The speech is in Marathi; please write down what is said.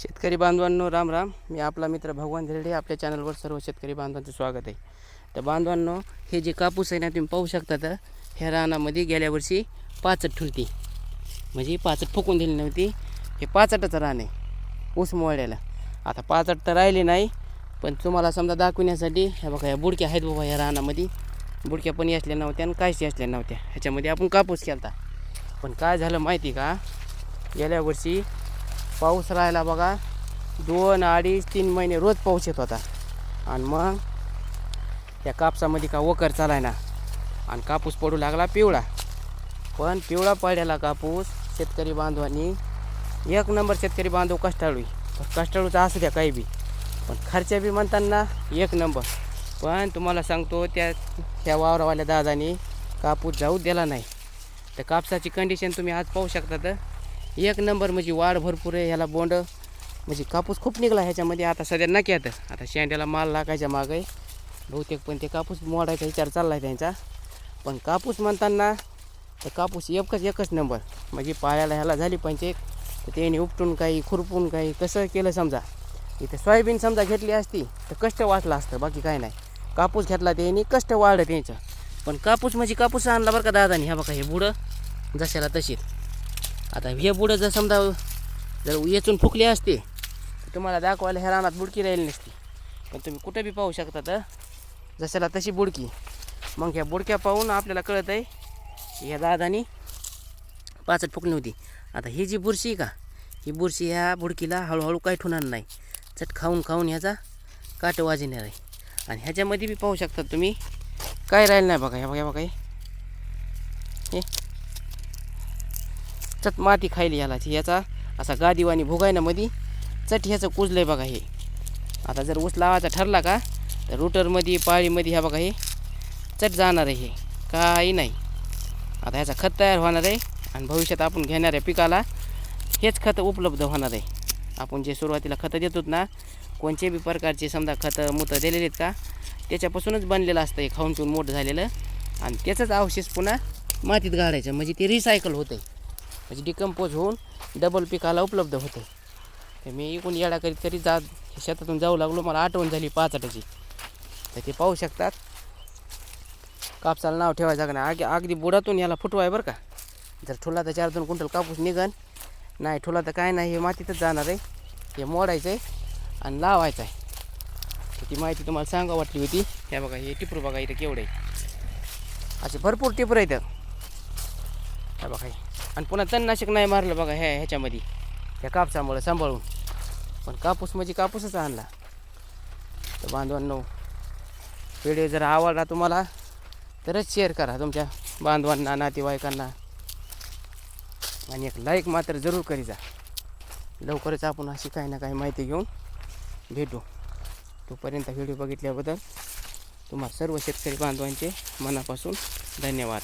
शेतकरी बांधवांनो राम राम. मी आपला मित्र भगवान धिरडे आपल्या चॅनलवर सर्व शेतकरी बांधवांचं स्वागत आहे. तर बांधवांनो हे जे कापूस आहे ना तुम्ही पाहू शकता तर ह्या रानामध्ये गेल्या वर्षी पाचट ठुलती. म्हणजे पाचट फुकून दिली नव्हती. हे पाचटचं रान आहे ऊस मोळ्याला. आता पाचट तर राहिले नाही पण तुम्हाला समजा दाखवण्यासाठी ह्या बघा ह्या बुडक्या आहेत बाबा ह्या रानामध्ये. बुडक्या पण असल्या नव्हत्या आणि काहीशी असल्या नव्हत्या. ह्याच्यामध्ये आपण कापूस केला पण काय झालं माहिती का? गेल्या वर्षी पाऊस राहिला बघा. दोन अडीच तीन महिने रोज पाऊस येत होता. आणि मग त्या कापसामध्ये का वकर चालाय ना. आणि कापूस पडू लागला पिवळा. पण पिवळा पडलेला कापूस शेतकरी बांधवांनी एक नंबर शेतकरी बांधव कष्टाळू. कष्टाळूचा असू द्या काही बी. पण खर्च बी म्हणताना एक नंबर. पण तुम्हाला सांगतो त्या त्या वावरावाल्या दादानी कापूस जाऊ दिला नाही. तर कापसाची कंडिशन तुम्ही आज पाहू शकता तर एक नंबर म्हणजे वाढ भरपूर आहे ह्याला बोंड म्हणजे कापूस खूप निघला ह्याच्यामध्ये. आता सध्या नक्यात आता शेंड्याला माल लागायच्या मागं. आहे बहुतेक पण ते कापूस मोडायचा विचार चालला आहे त्यांचा. पण कापूस म्हणताना तर कापूस एकच एकच नंबर. म्हणजे पाळ्याला ह्याला झाली पंचायत तर त्याने उपटून काही खुरपून काही कसं केलं समजा? इथं सोयाबीन समजा घेतली असती तर कष्ट वाचलं असतं बाकी काय नाही. कापूस घेतला त्यांनी कष्ट वाढलं त्यांचं. पण कापूस म्हणजे कापूस आणला बरं का दादानी ह्या बघा हे बुडं. जशाला तशीच आता हे बुडं जर समजा जर येचून फुकली असते तर तुम्हाला दाखवायला ह्या रानात बुडकी राहिली नसती. पण तुम्ही कुठं बी पाहू शकता तर जशाला तशी बुडकी. मग ह्या बुडक्या पाहून आपल्याला कळत आहे ह्या दादानी पाचट फुकली होती आता ही जी बुरशी आहे का ही बुरशी ह्या बुडकीला हळूहळू काही ठेवणार नाही. चट खाऊन खाऊन ह्याचा काट वाजणार आहे. आणि ह्याच्यामध्ये बी पाहू शकता तुम्ही काय राहिलं नाही बघा ह्या बघा बघा हे. चट माती खायली ह्याला ह्याचा असा गादीवाणी भुगायनामध्ये चट ह्याचं कुजलं बघा हे. आता जर ऊस लावायचा ठरला का तर रुटरमध्ये पाळीमध्ये ह्या बघा हे. चट जाणार आहे हे. काही नाही. आता ह्याचा खत तयार होणार आहे आणि भविष्यात आपण घेणाऱ्या पिकाला हेच खतं उपलब्ध होणार आहे. आपण जे सुरुवातीला खतं देतो ना कोणते बी प्रकारचे समजा खतं मुतं दिलेले आहेत का त्याच्यापासूनच बनलेलं असतं हे खाऊन पिऊन मोठं झालेलं. आणि त्याचंच अवशेष पुन्हा मातीत गाडायचं म्हणजे ते रिसायकल होतं आहे म्हणजे डिकम्पोज होऊन डबल पिकाला उपलब्ध होते. तर मी इकून येडा करीत तरी जात शेतातून जाऊ लागलो. मला आठवण झाली पाचटाची. तर ते पाहू शकतात. कापसाला नाव ठेवायचं का नाही? अगदी बुडातून याला फुटवाय बरं का? जर ठुला तर चार दोन क्विंटल कापूस निघन. नाही ठुला तर काय नाही हे मातीतच जाणार आहे. हे मोडायचं आहे आणि लावायचं आहे तर ती माहिती तुम्हाला सांगा वाटली होती. ह्या बघा हे टिपरू बघा इथं केवढे असे भरपूर टिपर आहेत. ह्या बघा आणि पुन्हा तणनाशक नाही मारलं बघा ह्या ह्याच्यामध्ये. ह्या कापसामुळं सांभाळून. पण कापूस म्हणजे कापूसच आणला. तर बांधवांनो व्हिडिओ जर आवडला तुम्हाला तरच शेअर करा तुमच्या बांधवांना नातेवाईकांना. आणि एक लाईक मात्र जरूर करी जा. लवकरच आपण अशी काही ना काही माहिती घेऊन भेटू. तोपर्यंत व्हिडिओ बघितल्याबद्दल तुम्हा सर्व शेतकरी बांधवांचे मनापासून धन्यवाद.